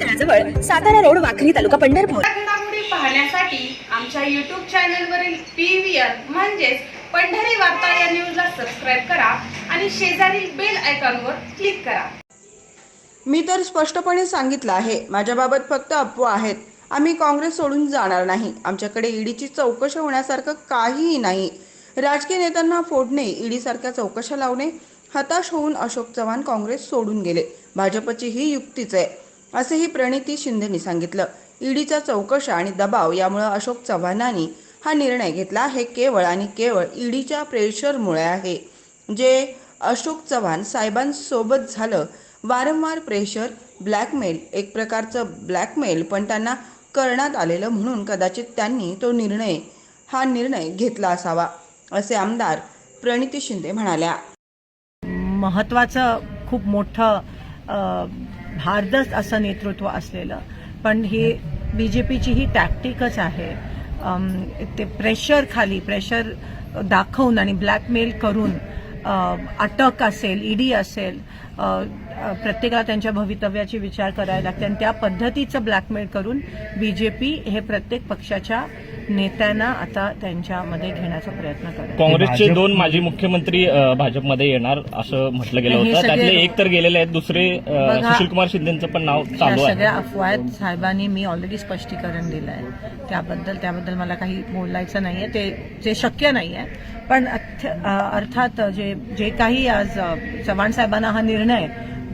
तळाजवळ Satara road Wakhari तालुका पंढरपूर. पाहण्यासाठी आमच्या युट्यूब चॅनलवरील पी व्ही आर म्हणजेच पंढरी वार्ता या न्यूजला सबस्क्राईब करा आणि शेजारील बेल आयकॉनवर क्लिक करा. मी तर स्पष्टपणे सांगितलं आहे माझ्याबाबत फक्त अफवा आहेत. आम्ही काँग्रेस सोडून जाणार नाही. आमच्याकडे ईडीची चौकशी होण्यासारखं काहीही नाही. राजकीय नेत्यांना फोडणे ईडीसारख्या चौकशा लावणे हताश होऊन अशोक चव्हाण काँग्रेस सोडून गेले. भाजपची ही युक्तीच आहे. असंही प्रणिती शिंदेनी सांगितलं. ईडीचा चौकशा आणि दबाव यामुळे अशोक चव्हाणांनी हा निर्णय घेतला. हे केवळ आणि केवळ ईडीच्या प्रेशरमुळे आहे. जे अशोक चव्हाण साहेबांसोबत झालं वारंवार प्रेशर ब्लॅकमेल एक प्रकारचं ब्लॅकमेल पण त्यांना करण्यात आलेलं म्हणून कदाचित त्यांनी तो निर्णय हा निर्णय घेतला असावा असे आमदार प्रणिती शिंदे म्हणाल्या. महत्त्वाचं खूप मोठं भारदस्त असं नेतृत्व असलेलं. पण हे बी जे पीची ही टॅक्टिकच आहे ते प्रेशर खाली प्रेशर दाखवून आणि ब्लॅकमेल करून अटक असेल ईडी असेल प्रत्येकाला त्यांच्या भवितव्याची विचार करायला लागते. आणि त्या पद्धतीचं ब्लॅकमेल करून बी जे पी हे प्रत्येक पक्षाच्या नेत्यांना आता त्यांच्यामध्ये घेण्याचा प्रयत्न करत आहे. काँग्रेसचे दोन माजी मुख्यमंत्री भाजपमध्ये येणार असं म्हटलं गेलं होतं. त्यातले एक तर गेलेले आहेत दुसरे अ, बघा, सुशीलकुमार शिंदेचं पण नाव या चालू आहे. सगळ्या अफवा आहेत. साहेबांनी मी ऑलरेडी स्पष्टीकरण दिलं आहे. त्याबद्दल त्याबद्दल मला काही बोलायचं नाहीये. ते जे शक्य नाहीये. पण अर्थात जे जे काही आज चव्हाण साहेबांना हा निर्णय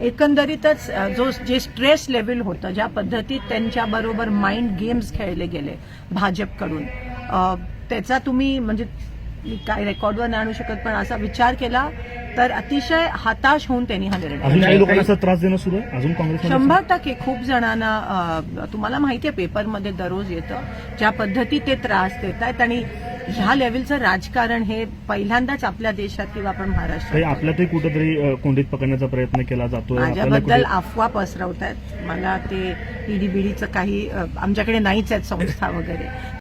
एकंदरीतच जो जे स्ट्रेस लेवल होतं ज्या पद्धतीत त्यांच्याबरोबर माइंड गेम्स खेळले गेले भाजपकडून त्याचा तुम्ही म्हणजे काय रेकॉर्डवर नाही आणू शकत पण असा विचार केला तर अतिशय हताश होऊन त्यांनी हा निर्णय त्रास देणं सुरू आहे? अजून काँग्रेस शंभर टक्के. खूप जणांना तुम्हाला माहिती आहे पेपरमध्ये दररोज येतं. ज्या पद्धतीत ते त्रास देत आहेत आणि ह्या लेवलचं राजकारण हे पहिल्यांदाच आपल्या देशात किंवा आपण महाराष्ट्रात आपल्यातही कुठेतरी कोंडीत पकडण्याचा प्रयत्न केला आपल्याला माझ्याबद्दल अफवा पसरवत आहेत मला ते ईडीबीडीचं काही आमच्याकडे नाहीच आहेत संस्था वगैरे.